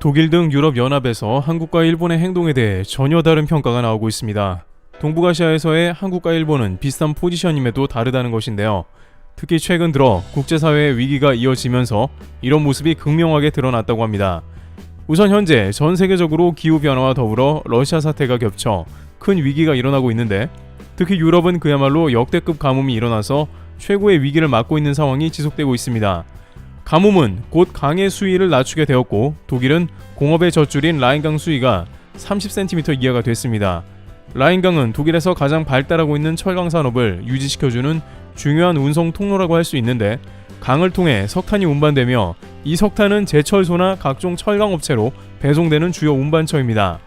독일 등 유럽 연합에서 한국과 일본의 행동에 대해 전혀 다른 평가가 나오고 있습니다. 동북아시아에서의 한국과 일본은 비슷한 포지션임에도 다르다는 것인데요. 특히 최근 들어 국제사회의 위기가 이어지면서 이런 모습이 극명하게 드러났다고 합니다. 우선 현재 전 세계적으로 기후 변화와 더불어 러시아 사태가 겹쳐 큰 위기가 일어나고 있는데 특히 유럽은 그야말로 역대급 가뭄이 일어나서 최고의 위기를 맞고 있는 상황이 지속되고 있습니다. 가뭄은 곧 강의 수위를 낮추게 되었고 독일은 공업의 젖줄인 라인강 수위가 30cm 이하가 됐습니다. 라인강은 독일에서 가장 발달하고 있는 철강 산업을 유지시켜주는 중요한 운송 통로라고 할 수 있는데 강을 통해 석탄이 운반되며 이 석탄은 제철소나 각종 철강 업체로 배송되는 주요 운반처입니다.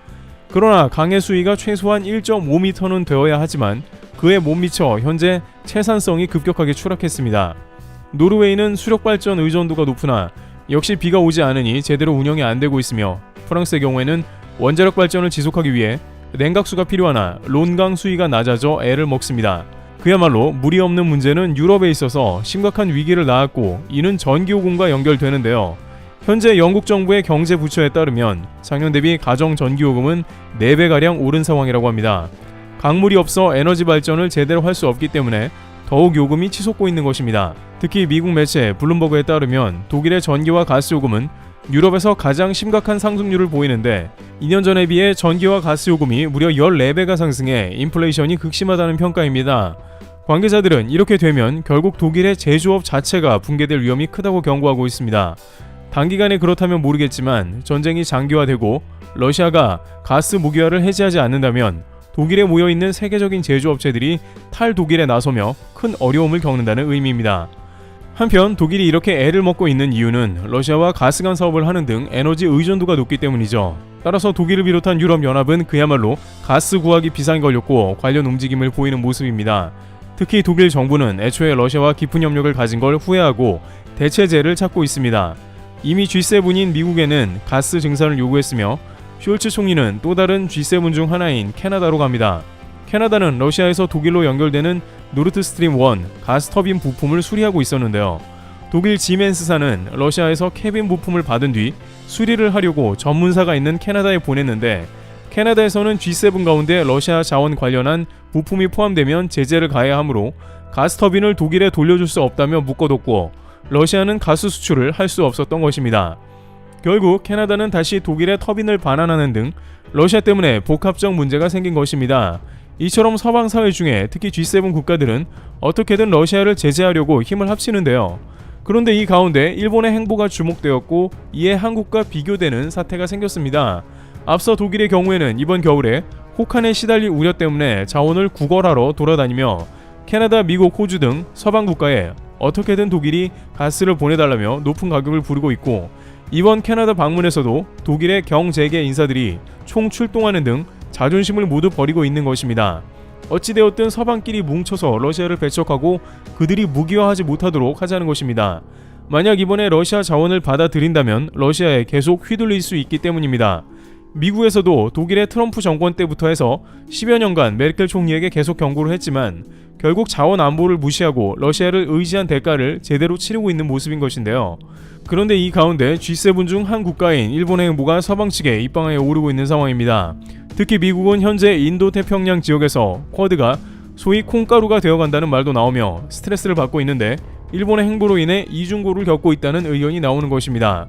그러나 강의 수위가 최소한 1.5m는 되어야 하지만 그에 못 미쳐 현재 채산성이 급격하게 추락했습니다. 노르웨이는 수력 발전 의존도가 높으나 역시 비가 오지 않으니 제대로 운영이 안 되고 있으며 프랑스의 경우에는 원자력 발전을 지속하기 위해 냉각수가 필요하나 론강 수위가 낮아져 애를 먹습니다. 그야말로 물이 없는 문제는 유럽에 있어서 심각한 위기를 낳았고 이는 전기요금과 연결되는데요. 현재 영국 정부의 경제 부처에 따르면 작년 대비 가정 전기요금은 4배가량 오른 상황이라고 합니다. 강물이 없어 에너지 발전을 제대로 할 수 없기 때문에 더욱 요금이 치솟고 있는 것입니다. 특히 미국 매체 블룸버그에 따르면 독일의 전기와 가스 요금은 유럽에서 가장 심각한 상승률을 보이는데 2년 전에 비해 전기와 가스 요금이 무려 14배가 상승해 인플레이션이 극심하다는 평가입니다. 관계자들은 이렇게 되면 결국 독일의 제조업 자체가 붕괴될 위험이 크다고 경고하고 있습니다. 단기간에 그렇다면 모르겠지만 전쟁이 장기화되고 러시아가 가스 무기화를 해제하지 않는다면 독일에 모여 있는 세계적인 제조업체들이 탈독일에 나서며 큰 어려움을 겪는다는 의미입니다. 한편 독일이 이렇게 애를 먹고 있는 이유는 러시아와 가스관 사업을 하는 등 에너지 의존도가 높기 때문이죠. 따라서 독일을 비롯한 유럽 연합은 그야말로 가스 구하기 비상이 걸렸고 관련 움직임을 보이는 모습입니다. 특히 독일 정부는 애초에 러시아와 깊은 협력을 가진 걸 후회하고 대체제를 찾고 있습니다. 이미 G7인 미국에는 가스 증산을 요구했으며 숄츠 총리는 또 다른 G7 중 하나인 캐나다로 갑니다. 캐나다는 러시아에서 독일로 연결되는 노르트 스트림 1 가스 터빈 부품을 수리하고 있었는데요. 독일 지멘스사는 러시아에서 캐빈 부품을 받은 뒤 수리를 하려고 전문사가 있는 캐나다에 보냈는데 캐나다에서는 G7 가운데 러시아 자원 관련한 부품이 포함되면 제재를 가해야 하므로 가스 터빈을 독일에 돌려줄 수 없다며 묶어뒀고 러시아는 가스 수출을 할 수 없었던 것입니다. 결국 캐나다는 다시 독일의 터빈을 반환하는 등 러시아 때문에 복합적 문제가 생긴 것입니다. 이처럼 서방 사회 중에 특히 G7 국가들은 어떻게든 러시아를 제재하려고 힘을 합치는데요. 그런데 이 가운데 일본의 행보가 주목되었고 이에 한국과 비교되는 사태가 생겼습니다. 앞서 독일의 경우에는 이번 겨울에 혹한에 시달릴 우려 때문에 자원을 구걸하러 돌아다니며 캐나다, 미국, 호주 등 서방 국가에 어떻게든 독일이 가스를 보내달라며 높은 가격을 부르고 있고 이번 캐나다 방문에서도 독일의 경제계 인사들이 총 출동하는 등 자존심을 모두 버리고 있는 것입니다. 어찌되었든 서방끼리 뭉쳐서 러시아를 배척하고 그들이 무기화하지 못하도록 하자는 것입니다. 만약 이번에 러시아 자원을 받아들인다면 러시아에 계속 휘둘릴 수 있기 때문입니다. 미국에서도 독일의 트럼프 정권 때부터 해서 10여 년간 메르켈 총리에게 계속 경고를 했지만 결국 자원 안보를 무시하고 러시아를 의지한 대가를 제대로 치르고 있는 모습인 것인데요. 그런데 이 가운데 G7 중 한 국가인 일본의 행보가 서방 측에 입방아에 오르고 있는 상황입니다. 특히 미국은 현재 인도 태평양 지역에서 쿼드가 소위 콩가루가 되어간다는 말도 나오며 스트레스를 받고 있는데 일본의 행보로 인해 이중고를 겪고 있다는 의견이 나오는 것입니다.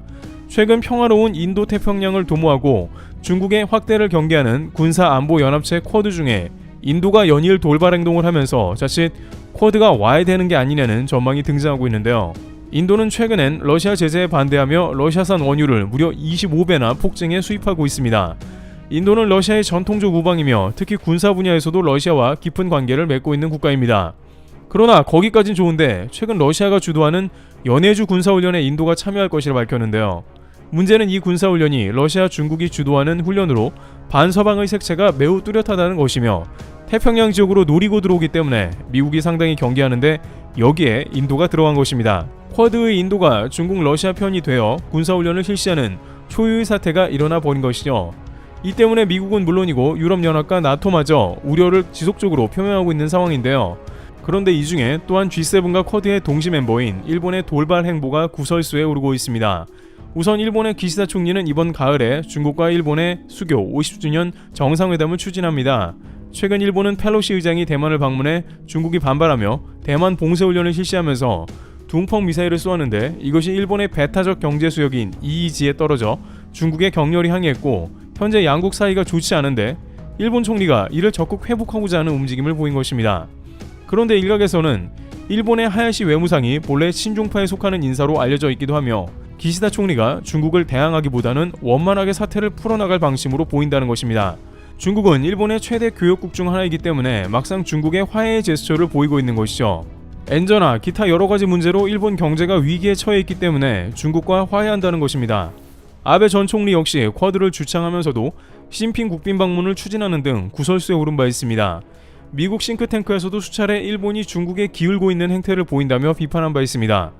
최근 평화로운 인도 태평양을 도모하고 중국의 확대를 경계하는 군사 안보 연합체 쿼드 중에 인도가 연일 돌발 행동을 하면서 자칫 쿼드가 와야 되는 게 아니냐는 전망이 등장하고 있는데요. 인도는 최근엔 러시아 제재에 반대하며 러시아산 원유를 무려 25배나 폭증해 수입하고 있습니다. 인도는 러시아의 전통적 우방이며 특히 군사 분야에서도 러시아와 깊은 관계를 맺고 있는 국가입니다. 그러나 거기까진 좋은데 최근 러시아가 주도하는 연해주 군사훈련에 인도가 참여할 것이라 밝혔는데요. 문제는 이 군사훈련이 러시아 중국이 주도하는 훈련으로 반서방의 색채가 매우 뚜렷하다는 것이며 태평양 지역으로 노리고 들어오기 때문에 미국이 상당히 경계하는데 여기에 인도가 들어간 것입니다. 쿼드의 인도가 중국 러시아 편이 되어 군사훈련을 실시하는 초유의 사태가 일어나 버린 것이죠. 이 때문에 미국은 물론이고 유럽연합과 나토마저 우려를 지속적으로 표명하고 있는 상황인데요. 그런데 이 중에 또한 G7과 쿼드의 동시 멤버인 일본의 돌발 행보가 구설수에 오르고 있습니다. 우선 일본의 기시다 총리는 이번 가을에 중국과 일본의 수교 50주년 정상회담을 추진합니다. 최근 일본은 펠로시 의장이 대만을 방문해 중국이 반발하며 대만 봉쇄훈련을 실시하면서 둥펑 미사일을 쏘았는데 이것이 일본의 배타적 경제 수역인 EEZ에 떨어져 중국에 격렬히 항의했고 현재 양국 사이가 좋지 않은데 일본 총리가 이를 적극 회복하고자 하는 움직임을 보인 것입니다. 그런데 일각에서는 일본의 하야시 외무상이 본래 친중파에 속하는 인사로 알려져 있기도 하며 기시다 총리가 중국을 대항하기보다는 원만하게 사태를 풀어나갈 방침으로 보인다는 것입니다. 중국은 일본의 최대 교역국 중 하나이기 때문에 막상 중국의 화해의 제스처를 보이고 있는 것이죠. 엔저나 기타 여러 가지 문제로 일본 경제가 위기에 처해 있기 때문에 중국과 화해한다는 것입니다. 아베 전 총리 역시 쿼드를 주창하면서도 시진핑 국빈 방문을 추진하는 등 구설수에 오른 바 있습니다. 미국 싱크탱크에서도 수차례 일본이 중국에 기울고 있는 행태를 보인다며 비판한 바 있습니다.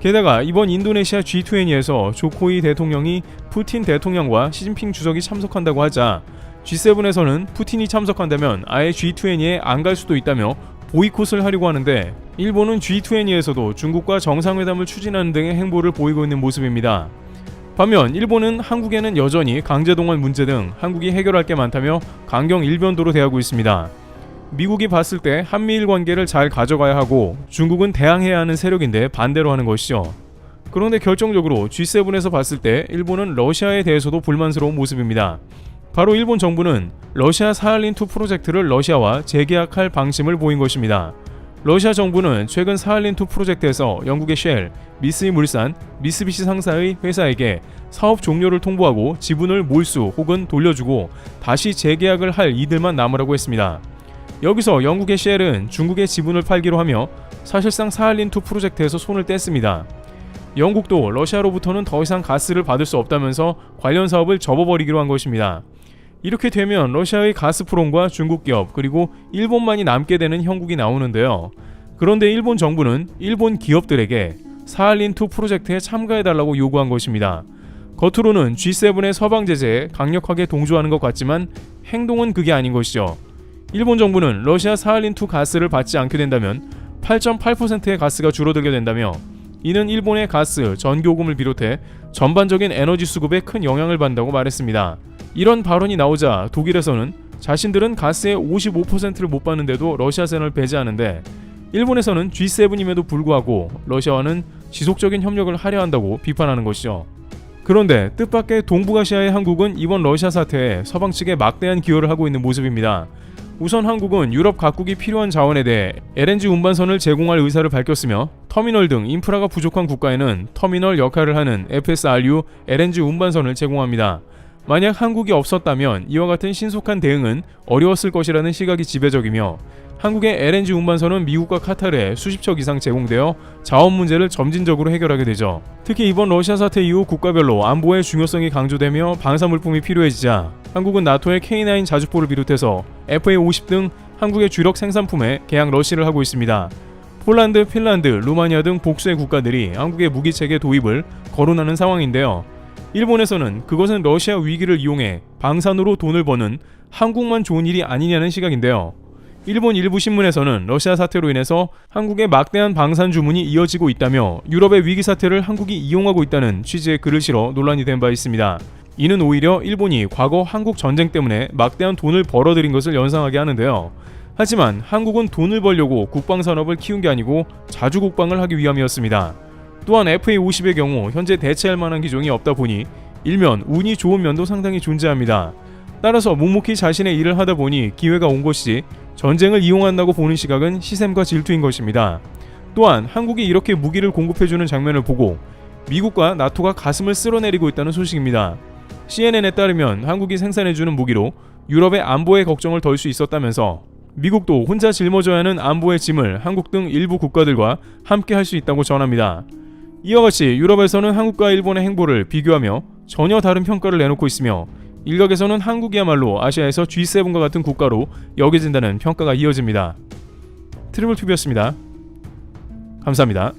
게다가 이번 인도네시아 G20에서 조코이 대통령이 푸틴 대통령과 시진핑 주석이 참석한다고 하자 G7에서는 푸틴이 참석한다면 아예 G20에 안 갈 수도 있다며 보이콧을 하려고 하는데 일본은 G20에서도 중국과 정상회담을 추진하는 등의 행보를 보이고 있는 모습입니다. 반면 일본은 한국에는 여전히 강제동원 문제 등 한국이 해결할 게 많다며 강경 일변도로 대하고 있습니다. 미국이 봤을 때 한미일 관계를 잘 가져가야 하고 중국은 대항해야 하는 세력인데 반대로 하는 것이죠. 그런데 결정적으로 G7에서 봤을 때 일본은 러시아에 대해서도 불만스러운 모습입니다. 바로 일본 정부는 러시아 사할린2 프로젝트를 러시아와 재계약할 방침을 보인 것입니다. 러시아 정부는 최근 사할린2 프로젝트에서 영국의 쉘, 미쓰이 물산, 미쓰비시 상사의 회사에게 사업 종료를 통보하고 지분을 몰수 혹은 돌려주고 다시 재계약을 할 이들만 남으라고 했습니다. 여기서 영국의 쉘은 중국의 지분을 팔기로 하며 사실상 사할린2 프로젝트에서 손을 뗐습니다. 영국도 러시아로부터는 더 이상 가스를 받을 수 없다면서 관련 사업을 접어버리기로 한 것입니다. 이렇게 되면 러시아의 가스프롬과 중국 기업 그리고 일본만이 남게 되는 형국이 나오는데요. 그런데 일본 정부는 일본 기업들에게 사할린2 프로젝트에 참가해달라고 요구한 것입니다. 겉으로는 G7의 서방 제재에 강력하게 동조하는 것 같지만 행동은 그게 아닌 것이죠. 일본 정부는 러시아 사할린2 가스를 받지 않게 된다면 8.8%의 가스가 줄어들게 된다며 이는 일본의 가스, 전기요금을 비롯해 전반적인 에너지 수급에 큰 영향을 받는다고 말했습니다. 이런 발언이 나오자 독일에서는 자신들은 가스의 55%를 못 받는데도 러시아산을 배제하는데 일본에서는 G7임에도 불구하고 러시아와는 지속적인 협력을 하려 한다고 비판하는 것이죠. 그런데 뜻밖의 동북아시아의 한국은 이번 러시아 사태에 서방 측에 막대한 기여를 하고 있는 모습입니다. 우선 한국은 유럽 각국이 필요한 자원에 대해 LNG 운반선을 제공할 의사를 밝혔으며 터미널 등 인프라가 부족한 국가에는 터미널 역할을 하는 FSRU LNG 운반선을 제공합니다. 만약 한국이 없었다면 이와 같은 신속한 대응은 어려웠을 것이라는 시각이 지배적이며 한국의 LNG 운반선은 미국과 카타르에 수십 척 이상 제공되어 자원 문제를 점진적으로 해결하게 되죠. 특히 이번 러시아 사태 이후 국가별로 안보의 중요성이 강조되며 방사 물품이 필요해지자 한국은 나토의 K9 자주포를 비롯해서 FA50 등 한국의 주력 생산품에 계약 러시를 하고 있습니다. 폴란드, 핀란드, 루마니아 등 복수의 국가들이 한국의 무기 체계 도입을 거론하는 상황인데요. 일본에서는 그것은 러시아 위기를 이용해 방산으로 돈을 버는 한국만 좋은 일이 아니냐는 시각인데요. 일본 일부 신문에서는 러시아 사태로 인해서 한국의 막대한 방산 주문이 이어지고 있다며 유럽의 위기 사태를 한국이 이용하고 있다는 취지의 글을 실어 논란이 된 바 있습니다. 이는 오히려 일본이 과거 한국 전쟁 때문에 막대한 돈을 벌어들인 것을 연상하게 하는데요. 하지만 한국은 돈을 벌려고 국방 산업을 키운 게 아니고 자주 국방을 하기 위함이었습니다. 또한 FA50의 경우 현재 대체할 만한 기종이 없다 보니 일면 운이 좋은 면도 상당히 존재합니다. 따라서 묵묵히 자신의 일을 하다 보니 기회가 온 것이지 전쟁을 이용한다고 보는 시각은 시샘과 질투인 것입니다. 또한 한국이 이렇게 무기를 공급해주는 장면을 보고 미국과 나토가 가슴을 쓸어내리고 있다는 소식입니다. CNN에 따르면 한국이 생산해주는 무기로 유럽의 안보에 걱정을 덜 수 있었다면서 미국도 혼자 짊어져야 하는 안보의 짐을 한국 등 일부 국가들과 함께 할 수 있다고 전합니다. 이와 같이 유럽에서는 한국과 일본의 행보를 비교하며 전혀 다른 평가를 내놓고 있으며 일각에서는 한국이야말로 아시아에서 G7과 같은 국가로 여겨진다는 평가가 이어집니다. 트리블 튜브였습니다. 감사합니다.